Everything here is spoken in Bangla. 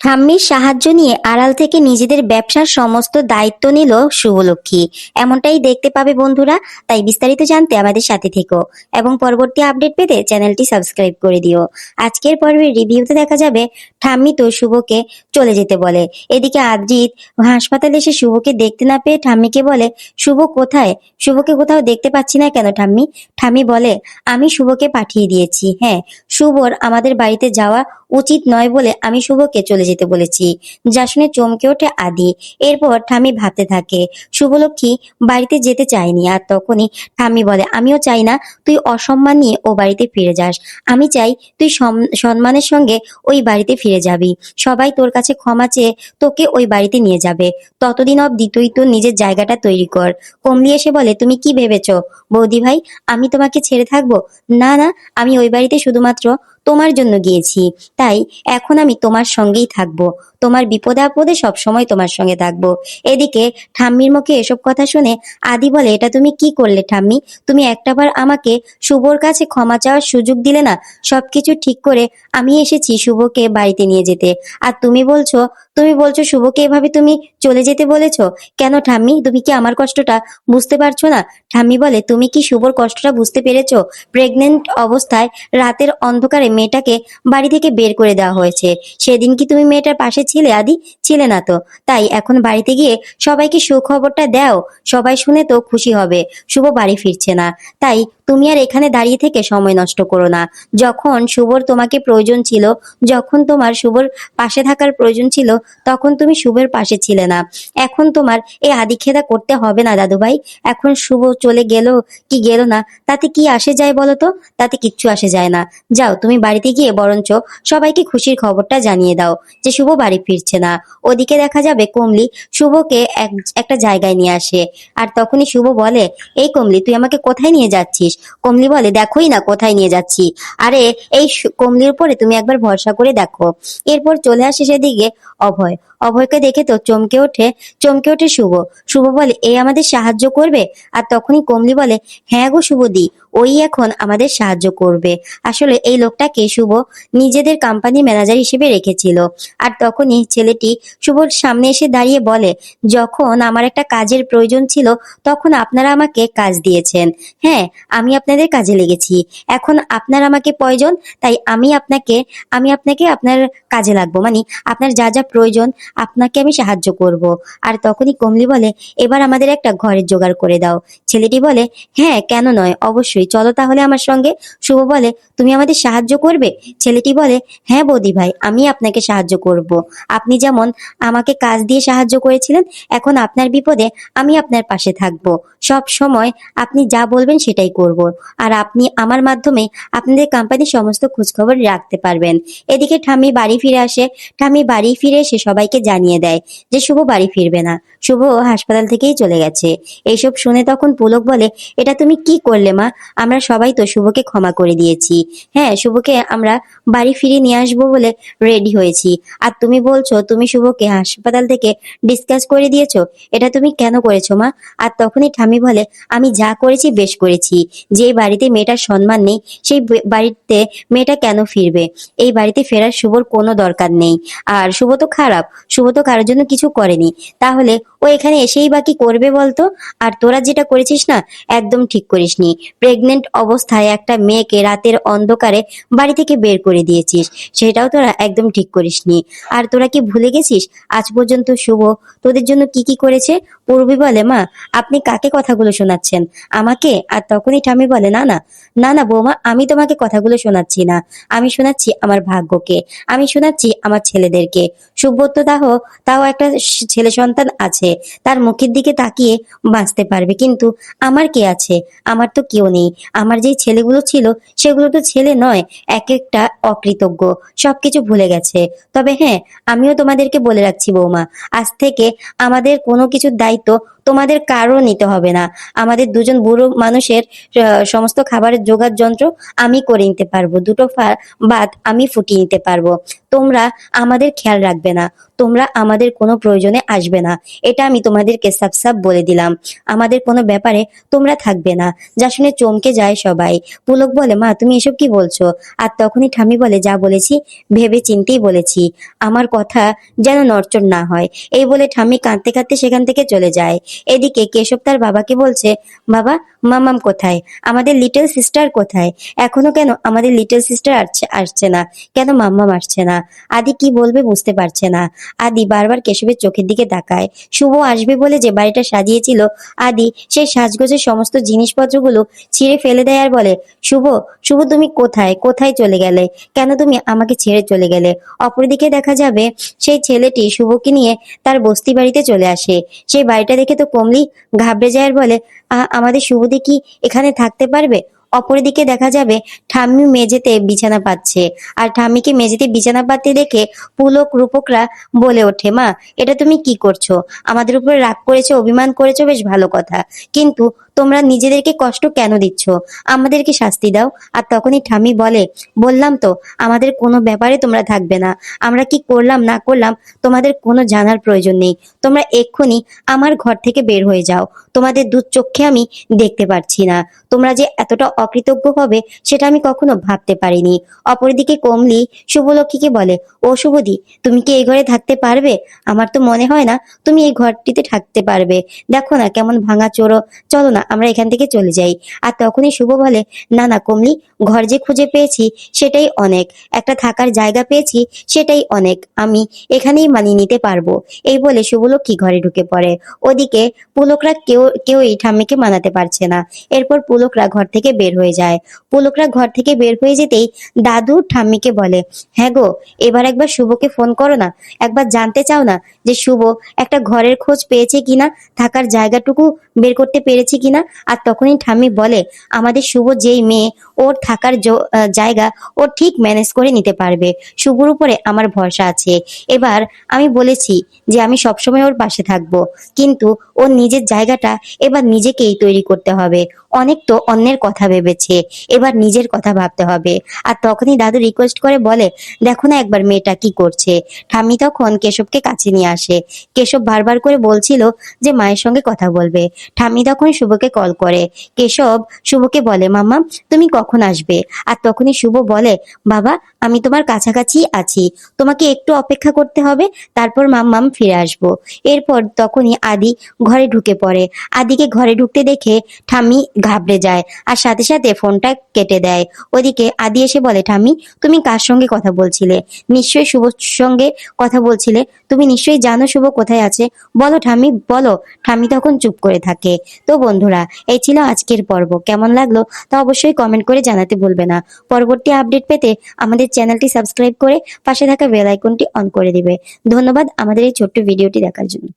ঠাম্মির সাহায্য নিয়ে আড়াল থেকে নিজেদের ব্যবসার সমস্ত দায়িত্ব নিল শুভলক্ষ্মী। এমনটাই দেখতে পাবে বন্ধুরা, তাই বিস্তারিত জানতে আমাদের সাথে থেকো এবং পরবর্তী আপডেট পেতে চ্যানেলটি সাবস্ক্রাইব করে দিও। আজকের পর্বের রিভিউতে দেখা যাবে, ঠাম্মি তো শুভকে চলে যেতে বলে। এদিকে আদ্রিত হাসপাতালে এসে শুভকে দেখতে না পেয়ে ঠাম্মিকে বলে, শুভ কোথায়? শুভকে কোথাও দেখতে পাচ্ছি না কেন ঠাম্মি? ঠাম্মি বলে, আমি শুভকে পাঠিয়ে দিয়েছি। হ্যাঁ শুভর আমাদের বাড়িতে যাওয়া উচিত নয় বলে আমি শুভকে চলে যেতে বলেছি। যা শুনে চমকে ওঠে আদি। এরপর ঠামি ভাবতে থাকে, শুভলক্ষ্মী বাড়িতে যেতে চায়নি। আর তখনই ঠাম্মি বলে, আমিও চাই না, তুই অসম্মান নিয়ে ও বাড়িতে ফিরে যাস। আমি চাই তুই সম্মানের সঙ্গে ওই বাড়িতে ফিরে যাবি। সবাই তোর কাছে ক্ষমা চেয়ে তোকে ওই বাড়িতে নিয়ে যাবে। ততদিন অবধি তুই তোর নিজের জায়গাটা তৈরি কর। কমলি এসে বলে, তুমি কি ভেবেছো বৌদি ভাই, আমি তোমাকে ছেড়ে থাকব? না না, আমি ওই বাড়িতে শুধুমাত্র cho তোমার জন্য গিয়েছি। তাই এখন আমি তোমার সঙ্গেই থাকব। তোমার বিপদে আপদে সবসময় তোমার সঙ্গে থাকব। এদিকে ঠাম্মির মুখে এসব কথা শুনে আদি বলে, এটা তুমি কি করলে ঠাম্মি? তুমি একটাবার আমাকে শুভর কাছে ক্ষমা চাওয়ার সুযোগ দিলে না? সবকিছু ঠিক করে আমি এসেছি শুভকে বাড়িতে নিয়ে যেতে। আর তুমি বলছো তুমি বলছো শুভকে এভাবে তুমি চলে যেতে বলেছ? কেন ঠাম্মি? তুমি কি আমার কষ্টটা বুঝতে পারছ না? ঠাম্মি বলে, তুমি কি শুভর কষ্টটা বুঝতে পেরেছ? প্রেগনেন্ট অবস্থায় রাতের অন্ধকারে মেয়েটাকে বাড়ি থেকে বের করে দেওয়া হয়েছে। সেদিন কি তুমি মেয়েটার পাশে ছিলে, আদি? ছিলে না তো। তাই এখন বাড়িতে গিয়ে সবাইকে সুখবরটা দাও। সবাই শুনে তো খুশি হবে। শুভ বাড়ি ফিরছে না। তাই তুমি আর এখানে দাঁড়িয়ে থেকে সময় নষ্ট করো না। যখন শুভর তোমাকে প্রয়োজন ছিল, যখন তোমার শুভর পাশে থাকার প্রয়োজন ছিল, তখন তুমি শুভের পাশে ছিলে না। এখন তোমার এই আদিক্ষেদা করতে হবে না দাদু ভাই এখন শুভ চলে গেল, কি গেল না? তাতে কি আসে যায় বলো তো? তাতে কিচ্ছু আসে যায় না। যাও, তুমি বাড়িতে গিয়ে বরঞ্চ সবাইকে খুশির খবরটা জানিয়ে দাও যে শুভ বাড়ি ফিরছে না। ওদিকে দেখা যাবে কমলি শুভকে এক, একটা জায়গায় নিয়ে আসে। আর তখনই শুভ বলে, এই কমলি, তুই আমাকে কোথায় নিয়ে যাচ্ছিস? কমলি বলে, দেখোই না, কোথায় নিয়ে যাচ্ছি? আরে, এই কমলির উপরে তুমি একবার ভরসা করে দেখো। এরপর চলে আসে সেদিকে অভয়। অভয়কে দেখে তো চমকে ওঠে চমকে ওঠে শুভ। শুভ বলে, এ আমাদের সাহায্য করবে? আর তখনই কমলি বলে হ্যাঁ গো শুভদি। ওই এখন আমাদের সাহায্য করবে। আসলে এই লোকটাকে শুভ নিজেদের কোম্পানি ম্যানেজার হিসেবে রেখেছিল। আর তখনই ছেলেটি শুভর সামনে এসে দাঁড়িয়ে বলে, যখন আমার একটা কাজের প্রয়োজন ছিল, তখন আপনারা আমাকে কাজ দিয়েছেন। হ্যাঁ আমি আপনাদের কাজে লেগেছি। এখন আপনার আমাকে প্রয়োজন, তাই আমি আপনাকে আমি আপনাকে আপনার কাজে লাগবো। মানে আপনার যা যা প্রয়োজন, আপনাকে আমি সাহায্য করব। আর তখনই কমলি বলে, এবার আমাদের একটা ঘরের জোগাড় করে দাও। ছেলেটি বলে হ্যাঁ কেন নয়? অবশ্যই। চলো তাহলে আমার সঙ্গে শুভ বলে, তুমি আমাদের সাহায্য করবে? ছেলেটি বলে হ্যাঁ বৌদি ভাই, আমি আপনাকে সাহায্য করব। আপনি যেমন আমাকে কাজ দিয়ে সাহায্য করেছিলেন, এখন আপনার বিপদে আমি আপনার পাশে থাকব। সব সময় আপনি যা বলবেন সেটাই করব। আর আপনি আমার মাধ্যমে আপনাদের কোম্পানির সমস্ত খোঁজখবর রাখতে পারবেন। এদিকে ঠাম্মি বাড়ি ফিরে আসে। ঠাম্মি বাড়ি ফিরে এসে সবাইকে জানিয়ে দেয় যে শুভ বাড়ি ফিরবে না। শুভ হাসপাতাল থেকেই চলে গেছে। এইসব শুনে তখন পুলক বলে, এটা তুমি কি করলে মা? আমরা সবাই তো শুভকে ক্ষমা করে দিয়েছি। হ্যাঁ শুভকে আমরা বাড়ি ফিরিয়ে নিয়ে আসব বলে রেডি হয়েছি। আর তুমি বলছো, তুমি শুভকে হাসপাতাল থেকে ডিসকাস করে দিয়েছ? এটা তুমি কেন করেছ মা? আর তখনই ঠামি বলে, আমি যা করেছি বেশ করেছি। যে বাড়িতে মেয়েটার সম্মান নেই, সেই বাড়িতে মেয়েটা কেন ফিরবে? এই বাড়িতে ফেরার শুভর কোনো দরকার নেই। আর শুভ তো খারাপ, শুভ তো কারোর জন্য কিছু করেনি। তাহলে ও এখানে এসেই বা কি করবে বলতো? আর তোরা যেটা করেছিস না, একদম ঠিক করিসনি। প্রেগনেন্ট অবস্থায় একটা মেয়েকে রাতের অন্ধকারে বাড়ি থেকে বের করে দিয়েছিস। সেটাও তোরা একদম ঠিক করিসনি। আর তোরা কি ভুলে গেছিস? আজ পর্যন্ত শুভ। তোদের জন্য কি কি করেছে? পূর্বী বলে, মা, আপনি কাকে কথাগুলো শোনাচ্ছেন? আমাকে? আর তখনই ঠামি বলে, না না না না, বৌমা, আমি তোমাকে কথাগুলো শোনাচ্ছি না। আমি শোনাচ্ছি আমার ভাগ্যকে। আমি শোনাচ্ছি আমার ছেলেদেরকে। সুব্রত দাহ, তাও একটা ছেলে সন্তান আছে। তার মুখের দিকে তাকিয়ে বাঁচতে পারবে। কিন্তু আমার কে আছে? আমার তো কেউ নেই। আমার যেই ছেলেগুলো ছিল, সেগুলো তো ছেলে নয়, এক একটা অকৃতজ্ঞ। সবকিছু ভুলে গেছে। তবে হ্যাঁ আমিও তোমাদেরকে বলে রাখছি বৌমা, আজ থেকে আমাদের কোনো কিছুর দায়িত্ব itu তোমাদের কারও নিতে হবে না। আমাদের দুজন বুড়ো মানুষের সমস্ত খাবারের জোগাড় যন্ত্র আমি করে নিতে পারব। দুটো ভাত আমি ফুটিয়ে নিতে পারব। তোমরা আমাদের খেয়াল রাখবে না। তোমরা আমাদের কোনো প্রয়োজনে আসবে না। এটা আমি তোমাদেরকে সাফ বলে দিলাম। আমাদের কোনো ব্যাপারে তোমরা থাকবে না। যা শুনে চমকে যায় সবাই। পুলক বলে, মা, তুমি এসব কি বলছো? আর তখনই ঠামি বলে, যা বলেছি, ভেবে চিন্তেই বলেছি। আমার কথা যেন নড়চড় না হয়। এই বলে ঠাম্মি কাঁদতে কাঁদতে সেখান থেকে চলে যায়। এদিকে কেশব তার বাবাকে বলছে, বাবা, মামাম কোথায়? আমাদের লিটল সিস্টার কোথায়? এখনও কেন আমাদের লিটল সিস্টার আসছে আসছে না? কেন মাম্মাম আসছে না? আদি কি বলবে বুঝতে পারছে না। আদি বারবার কেশবের চোখের দিকে তাকায়। শুভ আসবে বলে যে বাড়িটা সাজিয়েছিল, আদি সেই সাজগোজের সমস্ত জিনিসপত্রগুলো ছিঁড়ে ফেলে দেয় আর বলে, শুভ শুভ তুমি কোথায়? কোথায় চলে গেলে? কেন তুমি আমাকে ছেড়ে চলে গেলে? অপরদিকে দেখা যাবে, সেই ছেলেটি শুভকে নিয়ে তার বস্তি বাড়িতে চলে আসে। সেই বাড়িটা দেখে তো কমলি ঘাবড়ে যায় আর বলে আমাদের শুভদি কি এখানে থাকতে পারবে? অপরদিকে দেখা যাবে ঠাম্মি মেঝেতে বিছানা পাচ্ছে। আর ঠাম্মিকে মেঝেতে বিছানা পাতে দেখে পুলক রূপকরা বলে ওঠে, মা, এটা তুমি কি করছ? আমাদের উপরে রাগ করেছ, অভিমান করেছ, বেশ ভালো কথা। কিন্তু তোমরা নিজেদেরকে কষ্ট কেন দিচ্ছ? আমাদেরকে শাস্তি দাও। আর তখনই ঠামি বলে, বললাম তো, আমাদের কোনো ব্যাপারে তোমরা থাকবে না। আমরা কি করলাম, না করলাম, তোমাদের কোনো জানার প্রয়োজন নেই। তোমরা এক্ষুনি আমার ঘর থেকে বের হয়ে যাও। তোমাদের দু চোখে আমি দেখতে পারছি না। তোমরা যে এতটা অকৃতজ্ঞ হবে, সেটা আমি কখনো ভাবতে পারিনি। অপরদিকে কমলি শুভলক্ষ্মীকে বলে, ও শুভদি, তুমি কি এই ঘরে থাকতে পারবে? আমার তো মনে হয় না তুমি এই ঘরটিতে থাকতে পারবে। দেখো না কেমন ভাঙা চোরো। চলো না আমরা এখান থেকে চলে যাই। আর তখনই শুভ বলে, না না, কমলি, ঘর যে খুঁজে পেয়েছি সেটাই অনেক। একটা থাকার জায়গা পেয়েছি সেটাই অনেক। আমি এখানেই মানিয়ে নিতে পারব। এই বলে শুভলক্ষ্মী ঘরে ঢুকে পড়ে। ওদিকে পুলকরা কেউ, কেউই ঠাম্মিকে মানাতে পারছে না। এরপর পুলকরা ঘর থেকে বের হয়ে যায়। পুলকরা ঘর থেকে বের হয়ে যেতেই দাদু ঠাম্মিকে বলে হ্যাঁ গো, এবার একবার শুভকে ফোন করো না। একবার জানতে চাও না যে শুভ একটা ঘরের খোঁজ পেয়েছে কিনা, থাকার জায়গাটুকু বের করতে পেরেছে কিনা? আর তখনই ঠাম্মি বলে, আমাদের শুভ যেই মেয়ে, ওর থাকার জায়গা ও ঠিক ম্যানেজ করে নিতে পারবে। শুভর উপরে আমার ভরসা আছে। এবার আমি বলেছি যে আমি সবসময় ওর পাশে থাকব। কিন্তু ওর নিজের জায়গাটা এবার নিজেকেই তৈরি করতে হবে। অনেক তো অন্যের কথা ভেবেছে, এবার নিজের কথা ভাবতে হবে। আর তখনই দাদু রিকোয়েস্ট করে বলে, দেখো না একবার মেয়েটা কি করছে? ঠাম্মি তখন কেশবকে কাছে নিয়ে আসে। কেশব বারবার করে বলছিল যে মায়ের সঙ্গে কথা বলবে। ঠাম্মি তখন শুভকে কল করে। কেশব শুভকে বলে মামা তুমি কখন আসবে? আর তখনই শুভ বলে, বাবা আমি তোমার কাছাকাছি আছি। তোমাকে একটু অপেক্ষা করতে হবে, তারপর মাম্মাম ফিরে আসব। এরপর তখনই আদি ঘরে ঢুকে পড়ে। আদিকে ঘরে ঢুকতে দেখে ঠাম্মি ঘাবড়ে যায় আর সাথে সাথে ফোনটা কেটে দেয়। ওদিকে আদি এসে বলে, ঠাম্মি, তুমি কার সঙ্গে কথা বলছিলে? নিশ্চয়ই শুভ সঙ্গে কথা বলছিলে। তুমি নিশ্চয়ই জানো শুভ কোথায় আছে? বলো ঠাম্মি বলো। ঠাম্মি তখন চুপ করে থাকে। তো বন্ধুরা, এই ছিল আজকের পর্ব। কেমন লাগল তা অবশ্যই কমেন্ট করে জানাতে ভুলবে না। পরবর্তী আপডেট পেতে আমাদের চ্যানেলটি সাবস্ক্রাইব করে পাশে থাকা বেল আইকনটি অন করে দিবে। ধন্যবাদ আমাদের এই ছোট্ট ভিডিওটি দেখার জন্য।